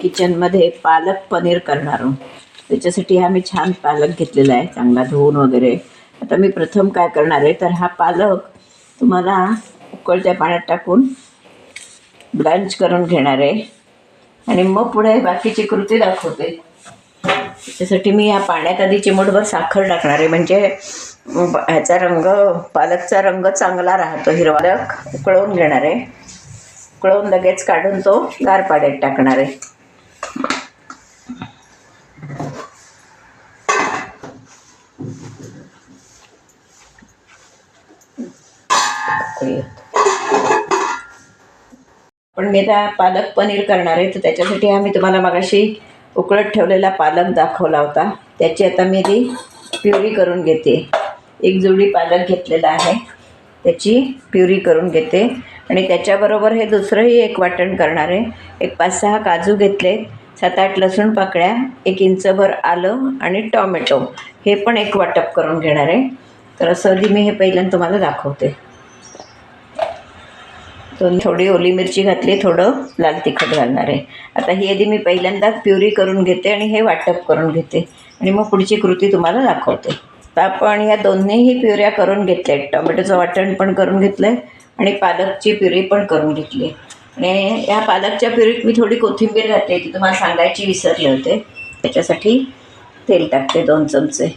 किचनमध्ये पालक पनीर करणार आहोत. त्याच्यासाठी हा मी छान पालक घेतलेला आहे चांगला धुवून वगैरे. आता मी प्रथम काय करणार आहे तर हा पालक तुम्हाला उकळत्या पाण्यात टाकून ब्लँच करून घेणार आहे. आणि मग पुढे बाकीची कृती दाखवते. त्याच्यासाठी मी या पाण्यात आधी चिमूटभर साखर टाकणार आहे म्हणजे ह्याचा रंग पालकचा रंग चांगला राहतो. हिरवा उकळवून घेणार आहे. उकळवून लगेच काढून तो गार पाण्यात टाकणार आहे. पण मी आता पालक पनीर करणार आहे तर त्याच्यासाठी आम्ही तुम्हाला मगाशी उकळत ठेवलेला पालक दाखवला होता. त्याची आता मी ती प्युरी करून घेते. एक जुडी पालक घेतलेला आहे. त्याची प्युरी करून घेते. आणि त्याच्याबरोबर हे दुसरंही एक वाटण करणार आहे. एक पाच सहा काजू घेतले सात आठ लसूण पाकळ्या एक इंचभर आलं आणि टॉमॅटो. हे पण एक वाटप करून घेणार आहे. तर असं आधी मी हे पहिल्यांदा तुम्हाला दाखवते. दोन थोडी ओली मिरची घातली थोडं लाल तिखट घालणार आहे. आता ही आधी मी पहिल्यांदाच प्युरी करून घेते आणि हे वाटप करून घेते. आणि मग पुढची कृती तुम्हाला दाखवते. तर आपण ह्या दोन्हीही प्युऱ्या करून घेतल्या आहेत. टोमॅटोचं वाटण पण करून घेतलं आहे आणि पालकची प्युरी पण करून घेतली आहे. आणि ह्या पालकच्या प्युरीत मी थोडी कोथिंबीर घातली ती तुम्हाला सांगायची विसरले होते. त्याच्यासाठी तेल टाकते दोन चमचे.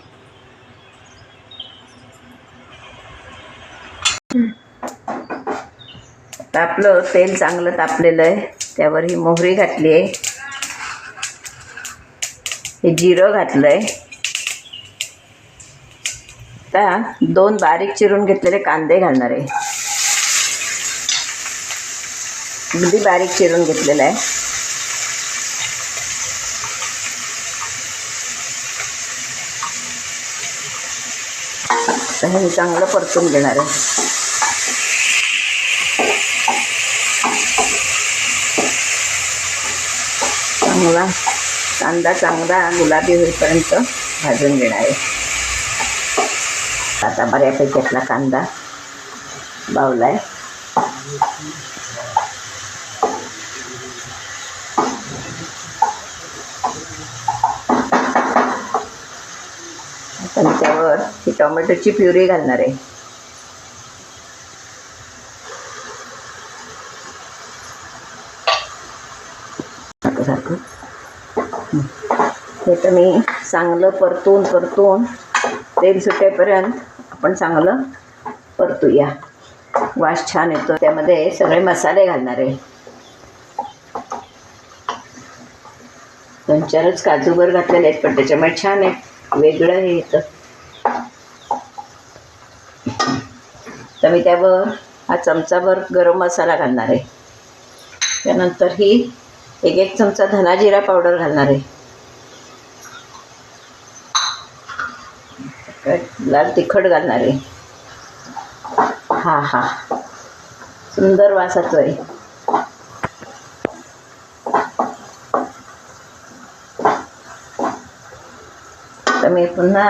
आता आपलं तेल चांगलं तापलेलं आहे. त्यावर ही मोहरी घातली आहे. हे जिरं घातलं आहे आता दोन बारीक चिरून घेतलेले कांदे घालणार आहे. अगदी बारीक चिरून घेतलेलं आहे. हे चांगलं परतून घेणार आहे. मला कांदा चांगला गुलाबी होईपर्यंत भाजून घेणार आहे. आता बऱ्यापैकी आपला कांदा बावला आहे आता त्यावर ही टोमॅटोची प्युरी घालणार आहे. सारखं. सारखं हे तर मी चांगलं परतून परतून. तेल सुटेपर्यंत आपण चांगलं परतूया. वास छान येतो. त्यामध्ये सगळे मसाले घालणार आहे. दोन चारच काजूवर घातलेले आहेत पण त्याच्यामुळे छान आहे. वेगळं हे येतं. तर मी त्यावर हा चमचाभर गरम मसाला घालणार आहे. त्यानंतर ही एक एक चमचा धना जिरा पावडर घालणार आहे. लाल तिखट घालणार आहे. हा हा. सुंदर वासाचं आहे. तर मी पुन्हा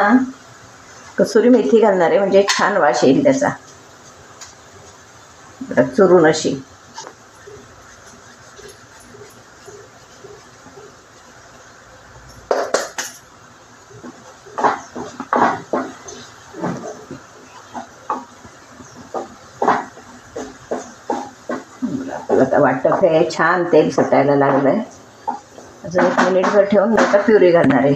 कसुरी मेथी घालणार आहे म्हणजे छान वास येईल त्याचा. चुरून अशी आपलं आता वाटप हे छान तेल सुटायला लागलं आहे अजून एक मिनिटभर ठेवून आता प्युरी घालणार आहे.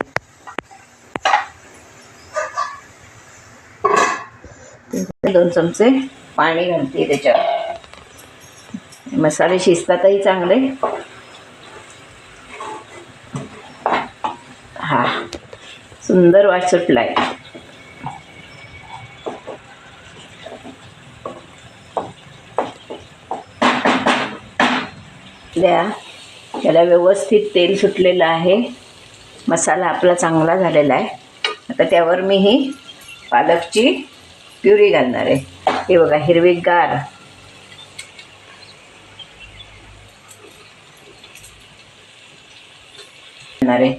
दोन चमचे पाणी घालते त्याच्यावर. मसाले शिजतातही चांगले. हा. सुंदर वास सुटलाय. द्या. त्याला व्यवस्थित तेल सुटलेलं आहे. मसाला आपला चांगला झालेला आहे. आता त्यावर मी ही पालकची प्युरी घालणार आहे. हे बघा हिरवीगार. घालणार आहे.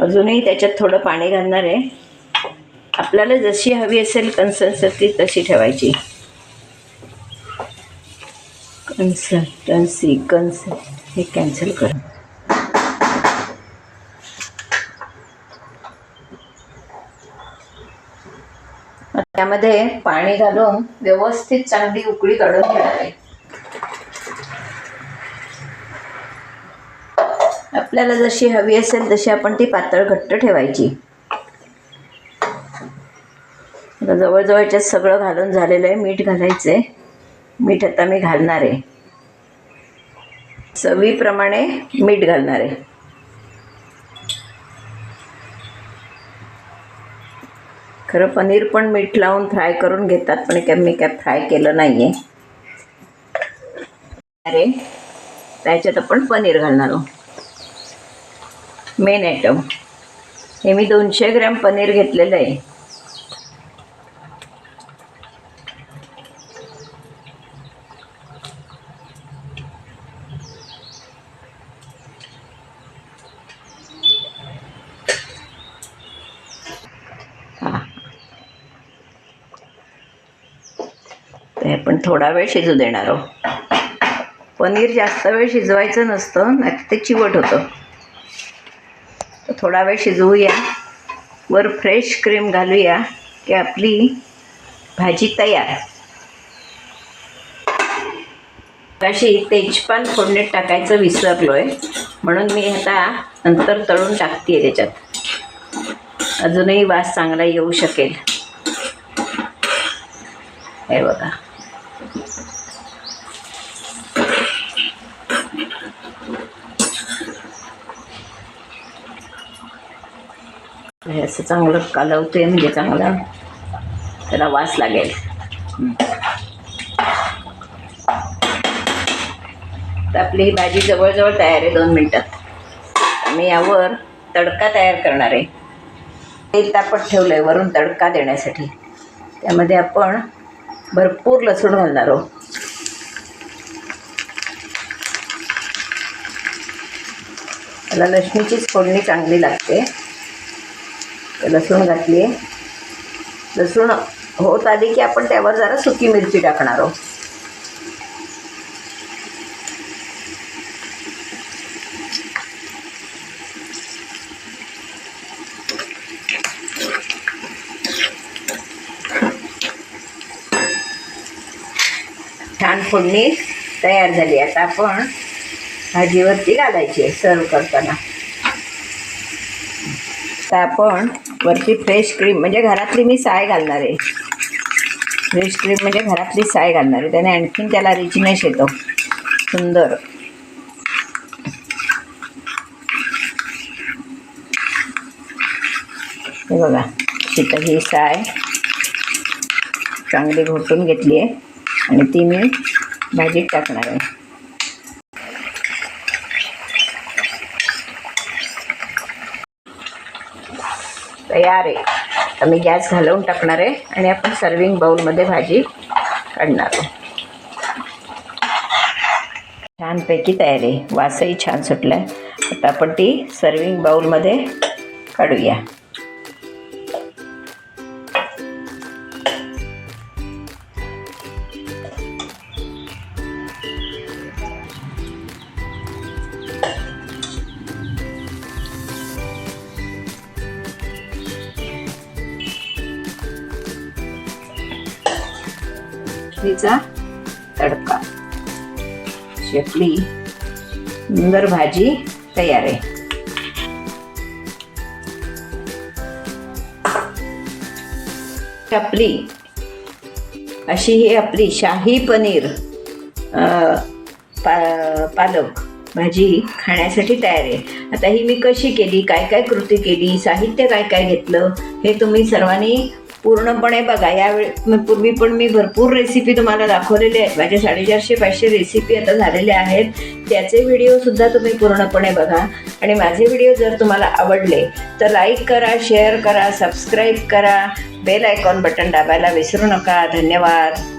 अजूनही त्याच्यात थोडं पाणी घालणार आहे. आपल्याला जशी हवी असेल कन्सिस्टन्सी तशी ठेवायची. कन्सल्टन्सी कन्स हे कॅन्सल कर. त्यामध्ये पाणी घालून व्यवस्थित चांगली उकळी काढून घेणार आहे आपल्याला जशी हवी असेल तशी आपण ती पातळ घट्ट ठेवायची. आता जवळजवळ याच्यात सगळं घालून झालेलं आहे. मीठ घालायचं आहे मीठ आता मी घालणार आहे. चवीप्रमाणे मीठ घालणार आहे. खरं पनीर पण मीठ लावून फ्राय करून घेतात पण काय मी काय फ्राय केलं नाही आहे. अरे त्याच्यात आपण पनीर घालणार आहोत. Main item. हे मी दोनशे ग्रॅम पनीर घेतलेलं आहे. नाही आपण थोडा वेळ शिजू देणार आहोत पनीर जास्त वेळ शिजवायचं नसतं नाही ते चिवट होतं. तर थोडा वेळ शिजवूया. वर फ्रेश क्रीम घालूया की आपली भाजी तयार. अशी तेजपान फोडणीत टाकायचं विसरलो आहे म्हणून मी आता नंतर तळून टाकते त्याच्यात. अजूनही वास चांगला येऊ शकेल. हे बघा. हे असं चांगलं कालवतोय म्हणजे चांगला. त्याला वास लागेल. तर आपली ही भाजी जवळजवळ तयार आहे दोन मिनटात. आणि यावर तडका तयार करणार आहे. तेल तापत ठेवलं आहे वरून तडका देण्यासाठी. त्यामध्ये आपण भरपूर लसूण घालणार आहोत त्याला लसणीचीच फोडणी चांगली लागते. लसूण घातली आहे लसूण होत आली की आपण त्यावर जरा सुकी मिरची टाकणार आहोत छान फोडणी तयार झाली. आता आपण भाजीवरती घालायची आहे सर्व करताना. तर आपण वरती फ्रेश क्रीम म्हणजे घरातली मी साय घालणार आहे. फ्रेश क्रीम म्हणजे घरातली साय घालणार आहे. त्याने आणखीन त्याला रिचनेस येतो. सुंदर. हे बघा तिथं ही साय चांगली घोटून घेतली आहे. आणि ती मी भाजीत टाकणार आहे. तयार आहे. तर मी गॅस घालवून टाकणार आहे आणि आपण सर्विंग बाउलमध्ये भाजी काढणार आहोत छानपैकी तयार आहे. वासही छान सुटला आहे आता आपण ती सर्विंग बाउलमध्ये काढूया. तिचा तडका. अशी आपली सुंदर भाजी तयार आहे. आपली अशी ही आपली शाही पनीर पा पालक भाजी खाण्यासाठी तयार आहे. आता ही मी कशी केली काय काय कृती केली साहित्य काय काय घेतलं हे तुम्ही सर्वांनी पूर्णपणे बघा यावेळी पूर्वी पण मी भरपूर रेसिपी तुम्हाला दाखवलेले आहेत. माझे साडेचारशे पाचशे रेसिपी आता झालेल्या आहेत. त्याचे व्हिडिओसुद्धा तुम्ही पूर्णपणे बघा. आणि माझे व्हिडिओ जर तुम्हाला आवडले तर लाईक करा शेअर करा सबस्क्राईब करा. बेल आयकॉन बटन दाबायला विसरू नका. धन्यवाद.